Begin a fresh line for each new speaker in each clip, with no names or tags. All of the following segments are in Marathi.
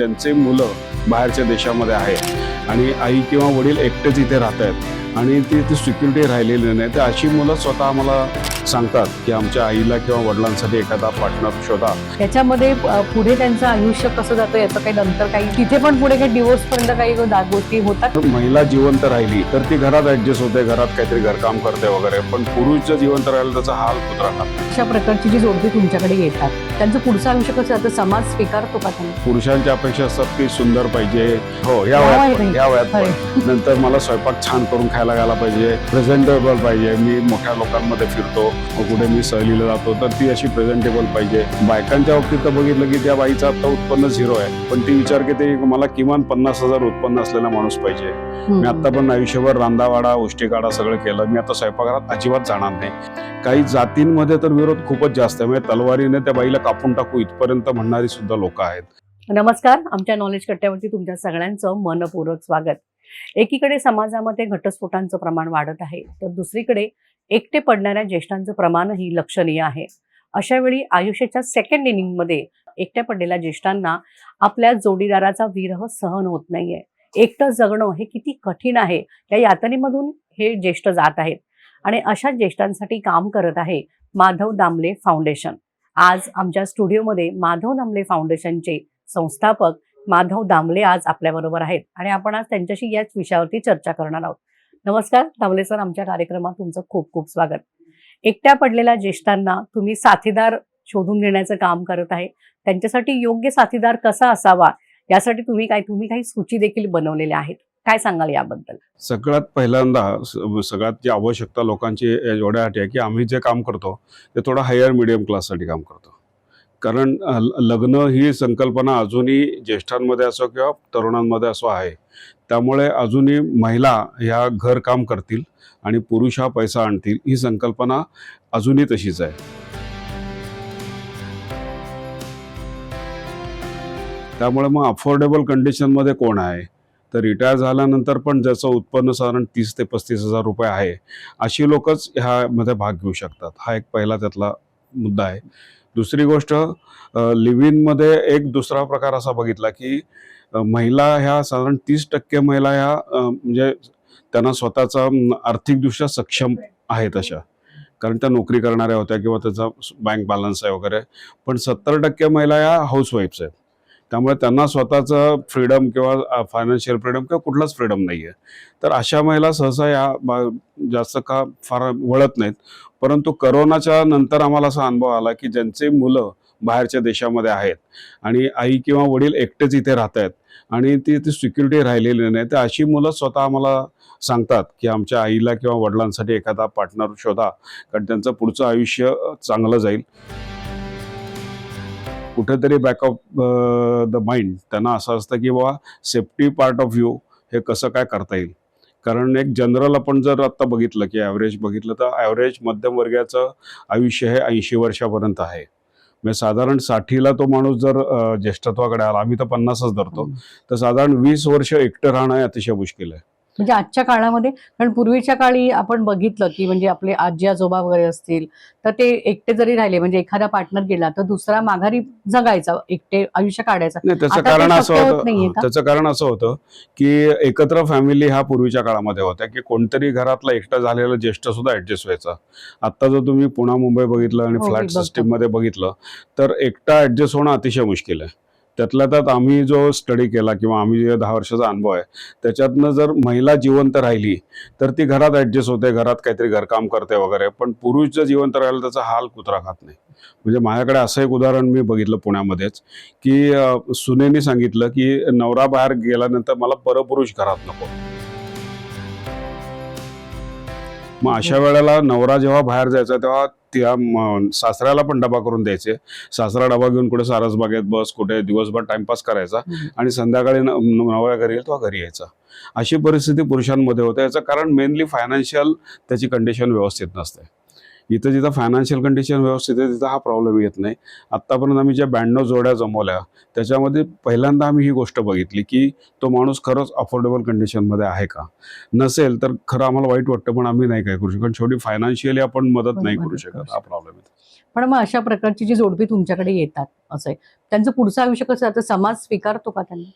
ज्यांचे मुलं बाहेरच्या देशामध्ये आहेत. आणि आई किंवा वडील एकटेच इथे राहत आहेत. आणि ती ती सिक्युरिटी राहिलेली नाही. तर अशी मुलं स्वतः आम्हाला सांगतात की आमच्या आईला किंवा वडिलांसाठी एखादा पार्टनर शोधा.
त्याच्यामध्ये पुढे त्यांचं आयुष्य कसं जातं याचं काही नंतर काही तिथे पण पुढे काही डिवोर्स पर्यंत काही गोष्टी होतात?
महिला जिवंत राहिली तर ती घरात ऍडजस्ट होते घरात काहीतरी घरकाम करते वगैरे. पण पुरुष जर जिवंत राहिलं त्याचा हाल कुत्रा खात.
अशा प्रकारची जी जोडपी तुमच्याकडे येतात. त्यांचं पुढचं आयुष्य कसं जातं समाज स्वीकारतो का त्यांना?
पुरुषांच्या अपेक्षा असतात की सुंदर पाहिजे. हो या
या
वयात
वयात
पण या वयात पण. नंतर मला स्वयंपाक छान करून खायला घायला पाहिजे. प्रेझेंटेबल पाहिजे. मी मोठ्या लोकांमध्ये फिरतो. मग कुठे मी सहलीला जातो तर ती अशी प्रेझेंटेबल पाहिजे. बायकांच्या बाबतीत तर बघितलं की त्या बाईचं आता उत्पन्न झिरो आहे. पण ती विचार करते की मला किमान पन्नास हजार उत्पन्न असलेला माणूस पाहिजे. मी आता पण आयुष्यभर रांदावाडा उष्टीकाडा सगळं केलं. मी आता स्वयंपाकघरात अजिबात जाणार नाही. काही जातींमध्ये तर विरोध खूपच जास्त आहे. म्हणजे तलवारीने त्या बाईला कापून टाकू इथपर्यंत म्हणणारी सुद्धा लोक आहेत.
नमस्कार आमच्या नॉलेज कट्ट्यावरती तुमच्या सगळ्यांचं मनपूर्वक स्वागत. एकीकडे समाजामध्ये घटस्फोटांचं प्रमाण वाढत आहे तर दुसरीकडे एकटे पडणाऱ्या ज्येष्ठांचं प्रमाणही लक्षणीय आहे. अशावेळी आयुष्याच्या सेकंड इनिंगमध्ये एकट्या पडलेल्या ज्येष्ठांना आपल्या जोडीदाराचा विरह सहन होत नाहीये. एकटं जगणं हे किती कठीण आहे या यातनेमधून हे ज्येष्ठ जात आहेत. आणि अशा ज्येष्ठांसाठी काम करत आहे माधव दामले फाउंडेशन. आज आमच्या स्टुडिओमध्ये माधव दामले फाउंडेशनचे संस्थापक माधव दामले आज आपल्याबरोबर आहेत आणि आपण आज त्यांच्याशी याच विषयावरती चर्चा करणार आहोत. नमस्कार दामले सर आमच्या कार्यक्रमात तुमचं खूप खूप स्वागत. एकट्या पडलेल्या ज्येष्ठांना तुम्ही साथीदार शोधून घेण्याचं काम करत आहे. त्यांच्यासाठी योग्य साथीदार कसा असावा? यासाठी तुम्ही काय तुम्ही काही सूची देखील बनवलेल्या आहेत. काय सांगाल याबद्दल?
सगळ्यात पहिल्यांदा सगळ्यात जी आवश्यकता लोकांची एवढ्यासाठी आहे की आम्ही जे काम करतो ते थोडं हायर मिडियम क्लाससाठी काम करतो. कारण लग्न ही संकल्पना अजूनही ज्येष्ठांमध्ये असो किंवा तरुणांमध्ये असो आहे. त्यामुळे अजूनही महिला ह्या घर काम करतील आणि पुरुष हा पैसा आणतील ही संकल्पना अजूनही तशीच आहे. त्यामुळे मग अफोर्डेबल कंडिशनमध्ये कोण आहे? तर रिटायर झाल्यानंतर पण ज्याचं उत्पन्न साधारण तीस ते पस्तीस हजार रुपये आहे अशी लोकच ह्यामध्ये भाग घेऊ शकतात. हा एक पहिला त्यातला मुद्दा आहे. दुसरी गोष्ट लिव्हिनमध्ये एक दुसरा प्रकार असा बघितला की महिला ह्या साधारण तीस टक्के महिला ह्या म्हणजे त्यांना स्वतःचा आर्थिकदृष्ट्या सक्षम आहेत अशा. कारण त्या नोकरी करणाऱ्या होत्या किंवा त्याचा बँक बॅलन्स आहे वगैरे. पण सत्तर टक्के महिला या हाऊसवाईफ्स आहेत. त्यामुळे त्यांना स्वतःचं फ्रीडम किंवा फायनान्शियल फ्रीडम किंवा कुठलाच फ्रीडम नाही आहे तर अशा महिला सहसा या जास्त का फार वळत नाहीत. परंतु करोनाच्या नंतर आम्हाला असा अनुभव आला की ज्यांचे मुलं बाहेरच्या देशामध्ये आहेत आणि आई किंवा वडील एकटेच इथे राहत आहेत आणि ती ती सिक्युरिटी राहिलेली नाही तर अशी मुलं स्वतः आम्हाला सांगतात की आमच्या आईला किंवा वडिलांसाठी एखादा पार्टनर शोधा कारण त्यांचं पुढचं आयुष्य चांगलं जाईल. कुठेतरी बॅक ऑफ द माइंड त्यांना असं असतं की बाबा सेफ्टी पार्ट ऑफ व्ह्यू हे कसं काय करता येईल? कारण एक जनरल आपण जर आता बघितलं की ॲव्हरेज बघितलं तर ॲव्हरेज मध्यमवर्गीयाचं आयुष्य हे ऐंशी वर्षापर्यंत आहे. म्हणजे साधारण साठीला तो माणूस जर ज्येष्ठत्वाकडे आला आम्ही तर पन्नासच धरतो. तर साधारण वीस वर्ष एकटं राहणं हे अतिशय मुश्किल आहे.
म्हणजे आजच्या काळामध्ये कारण पूर्वीच्या काळी आपण बघितलं की म्हणजे आपले आजी आजोबा वगैरे असतील तर ते एकटे जरी राहिले म्हणजे एखादा पार्टनर गेला तर दुसरा माघारी जगायचा एकटे आयुष्य काढायचा
नाही त्याचं कारण असं
होत?
त्याचं कारण असं होतं की एकत्र फॅमिली हा पूर्वीच्या काळामध्ये होत्या की कोणतरी घरातला एकटा झालेला ज्येष्ठ सुद्धा ऍडजस्ट व्हायचा आता जर तुम्ही पुणा मुंबई बघितलं आणि
हो,
फ्लॅट
बघतो.
सिस्टीममध्ये बघितलं तर एकटा ऍडजस्ट होणं अतिशय मुश्किल आहे त्यातल्या त्यात आम्ही जो स्टडी केला किंवा आम्ही जे दहा वर्षाचा अनुभव आहे त्याच्यातनं जर महिला जिवंत राहिली तर ती घरात ॲडजस्ट होते घरात काहीतरी घरकाम करते वगैरे पण पुरुष जर जिवंत राहिला त्याचा हाल कुत्रा खात नाही. म्हणजे माझ्याकडे असं एक उदाहरण मी बघितलं पुण्यामध्येच की सुनेने सुनेनी सांगितलं की नवरा बाहेर गेल्यानंतर मला परपुरुष घरात नको. मग अशा वेळेला नवरा जेव्हा बाहेर जायचा तेव्हा त्या सासऱ्याला पण डबा करून द्यायचे. सासरा डबा घेऊन कुठे सारसबागेत बस कुठे दिवसभर टाइमपास करायचा. आणि संध्याकाळी न- नवरा घरी येईल तेव्हा घरी यायचा. अशी परिस्थिती पुरुषांमध्ये होते. याचं कारण मेनली फायनान्शियल त्याची कंडिशन व्यवस्थित नसते. इथं जिथं फायनान्शियल कंडिशन व्यवस्थित आहे तिथं हा प्रॉब्लेम येत नाही. आत्तापर्यंत आम्ही ज्या ब्याण्णव जोड्या जमवल्या त्याच्यामध्ये पहिल्यांदा आम्ही ही गोष्ट बघितली की तो माणूस खरंच अफोर्डेबल कंडिशनमध्ये आहे का? नसेल तर खरं आम्हाला वाईट वाटतं पण आम्ही नाही काय करू शकत. शेवटी फायनान्शियली आपण मदत नाही करू शकत. हा प्रॉब्लेम आहे
पण मग अशा प्रकारची जी जोडपी तुमच्याकडे येतात असं आहे. त्यांचं पुढचं आयुष्य कसं आता समाज स्वीकारतो का त्यांना?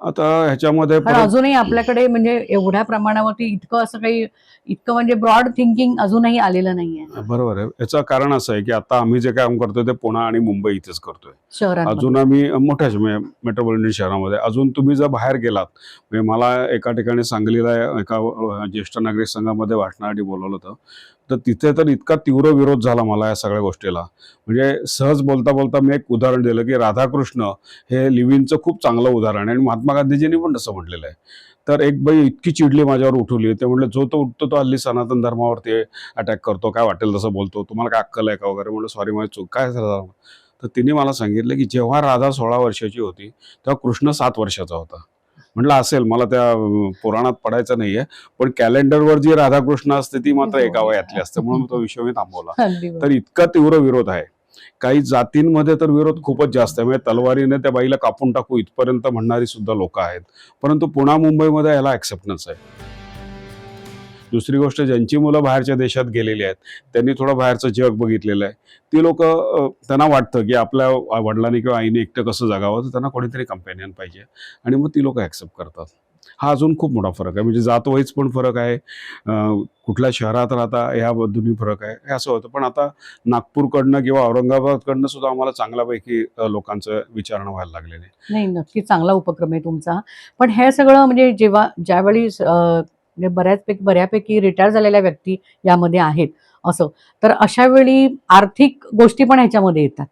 आता ह्याच्यामध्ये परत-
अजूनही आपल्याकडे म्हणजे एवढ्या प्रमाणावरती इतकं असं काही इतकं म्हणजे ब्रॉड थिंकिंग अजूनही आलेलं नाहीये.
बरोबर आहे. याचं कारण असं आहे की आता आम्ही जे काम करतोय ते पुणे आणि मुंबई इथेच करतोय.
शहरांमध्ये.
अजून आम्ही मोठ्याच मेट्रोपॉलिटन शहरामध्ये. अजून तुम्ही जर बाहेर गेलात म्हणजे मला एका ठिकाणी सांगलीला एका ज्येष्ठ नागरिक संघामध्ये भाषणासाठी बोलवलं होतं. तर तिथे तर इतका तीव्र विरोध झाला मला या सगळ्या गोष्टीला. म्हणजे सहज बोलता बोलता मी एक उदाहरण दिलं की राधाकृष्ण हे लिव्हिनचं खूप चांगलं उदाहरण आहे आणि महात्मा गांधीजींनी पण तसं म्हटलेलं आहे. तर एक बाई इतकी चिडली माझ्यावर उठवली ते म्हटलं जो तो उठतो तो हल्ली सनातन धर्मावरती अटॅक करतो काय वाटेल तसं बोलतो तुम्हाला काय अक्कल आहे का वगैरे? म्हणलं सॉरी माझी चूक काय झालं? तर तिने मला सांगितलं की जेव्हा राधा सोळा वर्षाची होती तेव्हा कृष्ण सात वर्षाचा होता. म्हटलं असेल मला त्या पुराणात पडायचं नाहीये पण कॅलेंडरवर जी राधाकृष्ण असते ती मात्र
हो.
एका वयातली असते म्हणून तो विषय मी थांबवला. तर इतका तीव्र विरोध आहे. काही जातींमध्ये तर विरोध खूपच जास्त आहे. म्हणजे तलवारीने त्या बाईला कापून टाकू इथपर्यंत म्हणणारी सुद्धा लोक आहेत. परंतु पुणा मुंबईमध्ये याला ॲक्सेप्टन्स आहे. दुसरी गोष्ट ज्यांची मुलं बाहेरच्या देशात गेलेली आहेत त्यांनी थोडं बाहेरचं जग बघितलेलं आहे. ती लोक त्यांना वाटतं की आपल्या वडिलांनी किंवा आईने एकटं कसं जगावं तर त्यांना कोणीतरी कंपॅनियन पाहिजे. आणि मग ती लोक ॲक्सेप्ट करतात. हा अजून खूप मोठा फरक आहे. म्हणजे जात वाईज पण फरक आहे. कुठल्या शहरात राहता ह्या दोन्ही फरक आहे. हे असं होतं. पण आता नागपूरकडनं किंवा औरंगाबादकडनं सुद्धा आम्हाला चांगल्यापैकी लोकांचं विचारणं व्हायला लागलेलं आहे.
नाही नक्की चांगला उपक्रम आहे तुमचा. पण हे सगळं म्हणजे जेव्हा ज्यावेळी म्हणजे बऱ्याचपैकी बऱ्यापैकी रिटायर झालेल्या व्यक्ती यामध्ये आहेत. असं. तर अशा वेळी आर्थिक गोष्टी पण ह्याच्यामध्ये येतात.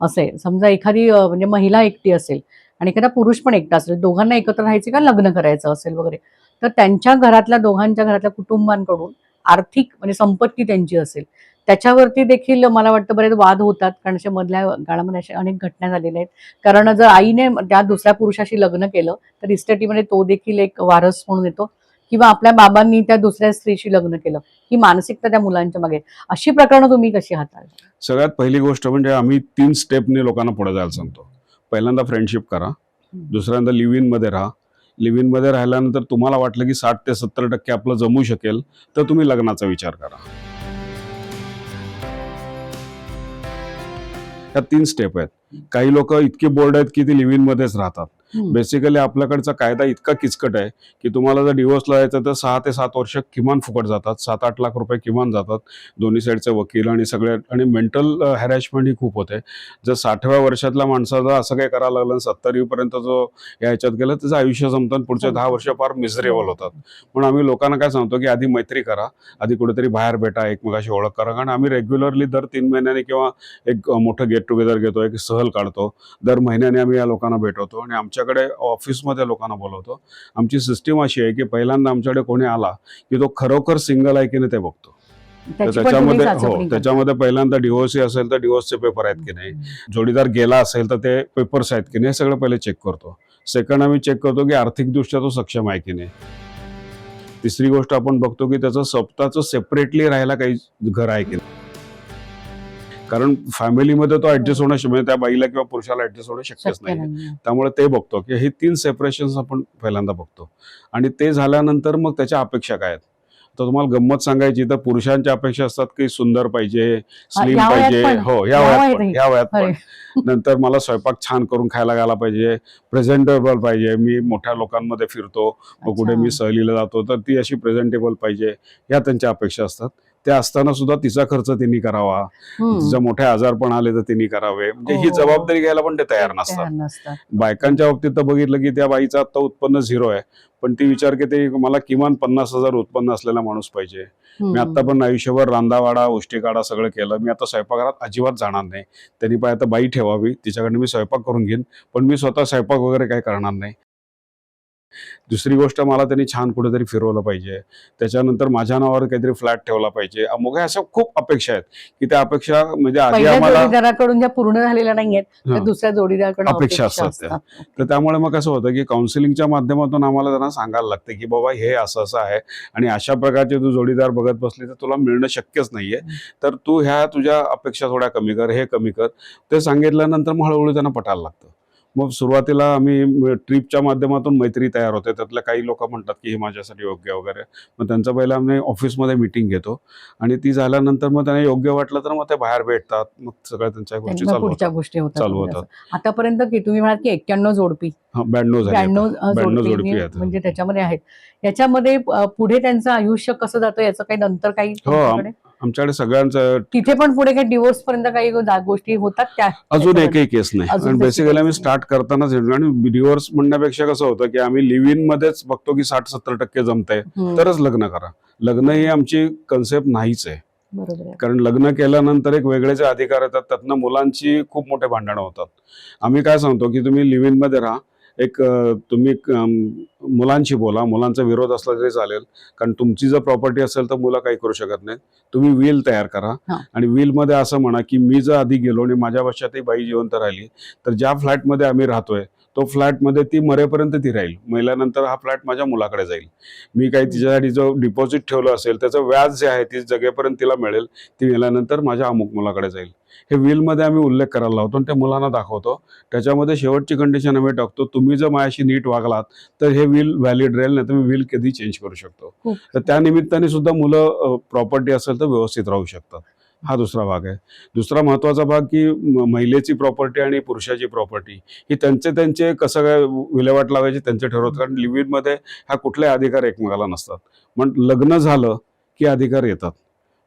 असं आहे. समजा एखादी म्हणजे महिला एकटी असेल आणि एखादा पुरुष पण एकटा असेल दोघांना एकत्र राहायचे का लग्न करायचं असेल वगैरे तर त्यांच्या घरातल्या दोघांच्या घरातल्या कुटुंबांकडून आर्थिक म्हणजे संपत्ती त्यांची असेल त्याच्यावरती देखील मला वाटतं बरेच वाद होतात कारण अशा मधल्या काळामध्ये अशा अनेक घटना झालेल्या आहेत. कारण जर आईने त्या दुसऱ्या पुरुषाशी लग्न केलं तर इस्टेटीमध्ये तो देखील एक वारस म्हणून येतो. किंवा आपल्या बाबांनी त्या दुसऱ्या स्त्रीशी लग्न केलं ही मानसिकता त्या मुलांच्या मागे. अशी प्रकरणं तुम्ही कशी हाताळता
सगळ्यात पहिली गोष्ट म्हणजे आम्ही तीन स्टेपने लोकांना पुढे जायला सांगतो. पहिल्यांदा फ्रेंडशिप करा दुसऱ्यांदा लिव्ह इनमध्ये राहा. लिव्ह इनमध्ये राहिल्यानंतर तुम्हाला वाटलं की साठ ते सत्तर टक्के आपलं जमू शकेल तर तुम्ही लग्नाचा विचार करा. ह्या तीन स्टेप आहेत. काही लोक इतके बोर्ड आहेत की ते लिव्ह इनमध्येच राहतात.
हम्म.
बेसिकली आपल्याकडचा कायदा इतका किचकट आहे की तुम्हाला जर डिवोर्सला यायचं तर सहा ते सात वर्ष किमान फुकट जातात सात आठ लाख रुपये किमान जातात दोन्ही साईडचे वकील आणि सगळे आणि मेंटल हॅरॅशमेंट ही खूप होते. जर साठव्या वर्षातल्या माणसाचा असं काही करायला लागलं सत्तरीपर्यंत जो या ह्याच्यात गेलं त्याचं आयुष्य संपतं आणि पुढचे दहा वर्ष फार मिझरेबल होतात. म्हणून आम्ही लोकांना काय सांगतो की आधी मैत्री करा आधी कुठेतरी बाहेर भेटा एकमेकाशी ओळख करा. कारण आम्ही रेग्युलरली दर तीन महिन्यांनी किंवा एक मोठं गेट टुगेदर घेतो एक सहल काढतो. दर महिन्याने आम्ही या लोकांना भेटवतो आणि आमच्याकडे ऑफिसमध्ये लोकांना बोलवतो. आमची सिस्टीम अशी आहे की पहिल्यांदा आमच्याकडे कोणी आला की तो खरोखर सिंगल आहे की नाही ते बघतो. तर त्याच्यामध्ये हो. त्याच्यामध्ये पहिल्यांदा डिवोर्सही असेल तर डिवोर्सचे पेपर आहेत की नाही. जोडीदार गेला असेल तर ते पेपर्स आहेत की नाही हे सगळं पहिले चेक करतो. सेकंड आम्ही चेक करतो की आर्थिकदृष्ट्या तो सक्षम आहे की नाही. तिसरी गोष्ट आपण बघतो की त्याचं स्वतःचं सेपरेटली राहायला काही घर आहे की नाही. कारण फॅमिलीमध्ये तो ऍडजस्ट होणं म्हणजे त्या बाईला किंवा पुरुषाला ऍडजस्ट होणं शक्यच
शक्य
नाही त्यामुळे ते बघतो की हे तीन सेपरेशन आपण पहिल्यांदा बघतो आणि ते झाल्यानंतर मग त्याच्या अपेक्षा काय आहेत तर तुम्हाला गंमत सांगायची तर पुरुषांच्या अपेक्षा असतात की सुंदर पाहिजे स्लिम पाहिजे? हो या वयात पण? या वयात पण. नंतर मला स्वयंपाक छान करून खायला घाला पाहिजे प्रेझेंटेबल पाहिजे मी मोठ्या लोकांमध्ये फिरतो मग कुठे. मी सहलीला जातो तर ती अशी प्रेझेंटेबल पाहिजे या त्यांच्या अपेक्षा असतात त्या असताना सुद्धा तिचा खर्च तिने करावा. तिचा मोठे आजार पण आले तर तिने करावे. म्हणजे ही
हो.
जबाबदारी घ्यायला पण ते तयार नसतात. बायकांच्या बाबतीत तर बघितलं की त्या बाईचं आता उत्पन्न झिरो आहे. पण ती विचार करते की मला किमान पन्नास हजार उत्पन्न असलेला माणूस पाहिजे. मी आता पण आयुष्यभर रांदावाडा उष्टी काढा सगळं केलं. मी आता स्वयंपाकघरात अजिबात जाणार नाही. त्यांनी पाहिजे आता बाई ठेवावी. तिच्याकडनं मी स्वयंपाक करून घेईन. पण मी स्वतः स्वयंपाक वगैरे काही करणार नाही. दुसरी गोष्ट मला त्यांनी छान कुठेतरी फिरवलं पाहिजे. त्याच्यानंतर माझ्या नावावर काहीतरी फ्लॅट ठेवला पाहिजे. अमुक अशा खूप अपेक्षा आहेत की त्या अपेक्षा म्हणजे आधी आम्हाला
जोडीदाराकडून ज्या पूर्ण झालेल्या नाहीयेत त्या
हा.
दुसऱ्या जोडीदाराकडून
अपेक्षा असतात त्या. तर त्यामुळे मग कसं होतं की काउन्सिलिंगच्या माध्यमातून आम्हाला त्यांना सांगायला लागतं की बाबा हे असं असं आहे आणि अशा प्रकारचे तू जोडीदार बघत बसली तर तुला मिळणं शक्यच नाहीये. तर तू ह्या तुझ्या अपेक्षा थोड्या कमी कर हे कमी कर. ते सांगितल्यानंतर मग हळूहळू त्यांना पटायला लागतं. मग सुरुवातीला आम्ही ट्रिपच्या माध्यमातून मैत्री तयार होते. त्यातल्या काही लोक म्हणतात की हे माझ्यासाठी योग्य वगैरे. मग त्यांचं पहिलं आम्ही ऑफिसमध्ये मिटिंग घेतो. आणि ती झाल्यानंतर मग त्यांना योग्य वाटलं तर मग ते बाहेर भेटतात. मग सगळ्या त्यांच्या गोष्टी चालू
गोष्टी
चालू होतात.
आतापर्यंत की तुम्ही म्हणाल की एक्क्याण्णव जोडपी.
हा, ब्याण्णव
ब्याण्णव जोडपी
जोडपी
मी-
आहेत.
म्हणजे त्याच्यामध्ये आहेत. याच्यामध्ये पुढे त्यांचं आयुष्य कसं जातं याचं काही नंतर काही
हो? आमच्याकडे सगळ्यांचं
तिथे पण पुढे काही डिवोर्स पर्यंत काही गोष्टी होतात त्या
अजून? एकही केस नाही बेसिकली आम्ही. स्टार्ट करतानाच. आणि डिवोर्स म्हणण्यापेक्षा कसं होतं की आम्ही लिव्ह इन मध्येच बघतो की साठ सत्तर टक्के जमतंय तरच लग्न करा लग्न ही आमची कन्सेप्ट नाहीच आहे कारण लग्न केल्यानंतर एक वेगळेच अधिकार येतात त्यातनं मुलांची खूप मोठे भांडणं होतात आम्ही काय सांगतो की तुम्ही लिव्ह इनमध्ये राहा एक तुम्ही मुलांशी बोला. मुलांचा विरोध असला तरी चालेल. कारण तुमची जर प्रॉपर्टी असेल तर मुलं काही करू शकत नाहीत. तुम्ही विल तयार करा. आणि will मध्ये असं म्हणा की मी जर आधी गेलो आणि माझ्या पश्चात ही बाई जिवंत राहिली तर ज्या फ्लॅटमध्ये आम्ही राहतोय तो फ्लॅटमध्ये ती मरेपर्यंत ती राहील. महिल्यानंतर हा फ्लॅट माझ्या मुलाकडे जाईल. मी काही तिच्यासाठी जो डिपॉझिट ठेवलं असेल त्याचं व्याज जे आहे ती जगेपर्यंत तिला मिळेल ती गेल्यानंतर माझ्या अमुक मुलाकडे जाईल. हे विलमध्ये आम्ही उल्लेख करायला लावतो आणि ते मुलांना दाखवतो. त्याच्यामध्ये शेवटची कंडिशन आम्ही टाकतो. तुम्ही जर माझ्याशी नीट वागलात तर हे विल व्हॅलिड राहील नाही तर मी विल कधी चेंज करू शकतो. तर त्या निमित्ताने सुद्धा मुलं प्रॉपर्टी असेल तर व्यवस्थित राहू शकतात. हा दुसरा भाग आहे. दुसरा महत्त्वाचा भाग की महिलेची प्रॉपर्टी आणि पुरुषाची प्रॉपर्टी ही त्यांचे त्यांचे कसं काय विल्हेवाट लावायची त्यांचे ठरवतात. कारण लिव्हिनमध्ये ह्या हा कुठले अधिकार एकमेकाला नसतात. पण लग्न झालं की अधिकार येतात.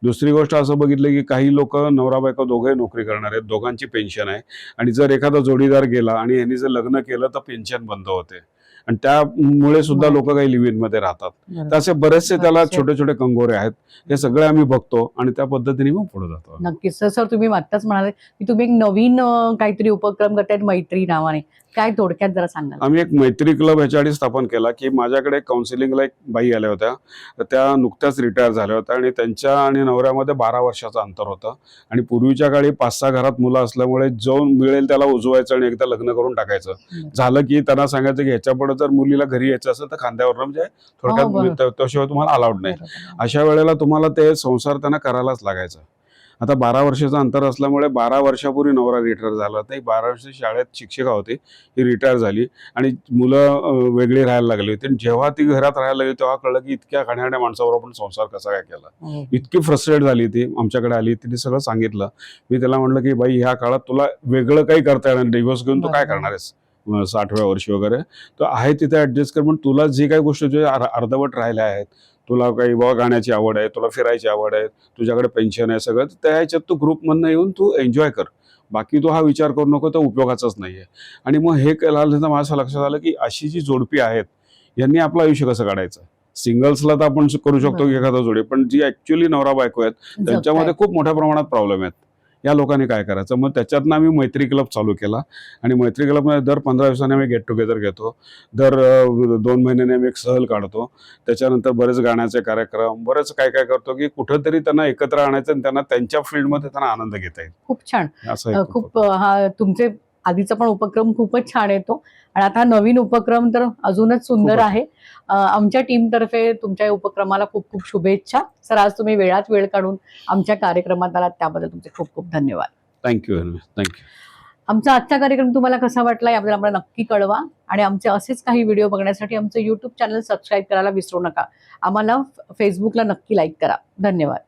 दुसरी गोष्ट असं बघितलं की काही लोक नवरा बायको दोघे नोकरी करणार आहेत. दोघांची पेन्शन आहे. आणि जर एखादा जोडीदार गेला आणि यांनी जर लग्न केलं तर पेन्शन बंद होते. आणि त्यामुळे सुद्धा. लोक काही लिव्हमध्ये राहतात. तर असे बरेचसे त्याला. छोटे छोटे कंगोरे आहेत हे सगळे आम्ही बघतो आणि त्या पद्धतीने मग पुढे जातो
नक्कीच सर तुम्ही आत्ताच म्हणाले की तुम्ही एक नवीन काहीतरी उपक्रम करतायत मैत्री नावाने काय थोडक्यात जरा सांगाल?
आम्ही एक मैत्री क्लब ह्याच्याआधी स्थापन केला की माझ्याकडे काउन्सिलिंगला एक बाई आल्या होत्या. तर त्या नुकत्याच रिटायर झाल्या होत्या आणि त्यांच्या आणि नवऱ्यामध्ये बारा वर्षाचं अंतर होतं. आणि पूर्वीच्या काळी पाच सहा घरात मुलं असल्यामुळे जो मिळेल त्याला उजवायचं आणि एकदा लग्न करून टाकायचं. झालं की त्यांना सांगायचं की ह्याच्यापुढे जर मुलीला घरी यायचं असेल तर खांद्यावर म्हणजे
हो.
थोडक्यात त्या- त्याशिवाय तुम्हाला अलाउड नाही. अशा वेळेला तुम्हाला ते संसार त्यांना करायलाच लागायचा. आता बारा वर्षाचं अंतर असल्यामुळे बारा वर्षापूर्वी नवरा रिटायर झाला. तर बारा वर्ष शाळेत शिक्षिका होती. ही रिटायर झाली. आणि मुलं वेगळी राहायला लागली होती. आणि जेव्हा ती घरात राहायला लागली तेव्हा कळलं की इतक्या खाण्याच्या माणसावर आपण संसार कसा काय केला.
हो.
इतकी फ्रस्ट्रेट झाली ती. आमच्याकडे आली तिने सगळं सांगितलं. मी त्याला म्हटलं की बाई ह्या काळात तुला वेगळं काही करता येणार डिव्होर्स घेऊन तू काय. करणार आहेस? साठव्या वर्षी वगैरे. तर आहे तिथे ऍडजस्ट कर. पण तुला जी काही गोष्टी अर्धवट राहिल्या आहेत तुला काही बाबा गाण्याची आवड आहे तुला फिरायची आवड आहे तुझ्याकडे पेन्शन आहे सगळं तर त्या ह्याच्यात तू ग्रुपमधनं येऊन तू एन्जॉय कर. बाकी तू हा विचार करू नको तर उपयोगाचाच नाहीये. आणि मग हे केल्यानंतर माझ्या असं लक्षात आलं की अशी जी जोडपी आहेत यांनी आपलं आयुष्य कसं काढायचं? सिंगल्सला तर आपण करू शकतो. एखादा जोडी पण जी ऍक्च्युली नवरा बायको आहेत त्यांच्यामध्ये खूप मोठ्या प्रमाणात प्रॉब्लेम आहेत. या लोकांनी काय करायचं? मग त्याच्यातनं आम्ही मैत्री क्लब चालू केला. आणि मैत्री क्लबमध्ये दर पंधरा दिवसांनी आम्ही गेट टुगेदर घेतो. दर दोन महिन्याने आम्ही एक सहल काढतो. त्याच्यानंतर बरेच गाण्याचे कार्यक्रम बरेच काय काय करतो की कुठंतरी त्यांना एकत्र आणायचं आणि त्यांना त्यांच्या फील्डमध्ये त्यांना आनंद घेता येईल.
खूप छान.
असं
खूप हा तुमचे आधीचा पण उपक्रम खूपच छान येतो आणि आता नवीन उपक्रम तर अजूनच सुंदर. आहे. आमच्या टीमतर्फे तुमच्या या उपक्रमाला खूप खूप शुभेच्छा. सर आज तुम्ही वेळात वेळ काढून आमच्या कार्यक्रमात आलात. त्याबद्दल तुमचे खूप खूप धन्यवाद.
थँक्यू थँक्यू
आमचा आजचा कार्यक्रम तुम्हाला कसा वाटला याबद्दल आम्हाला नक्की कळवा. आणि आमचे असेच काही व्हिडिओ बघण्यासाठी आमचं युट्यूब चॅनल सबस्क्राईब करायला विसरू नका. आम्हाला फेसबुकला नक्की लाईक करा. धन्यवाद.